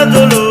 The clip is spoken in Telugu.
ఆరాధులు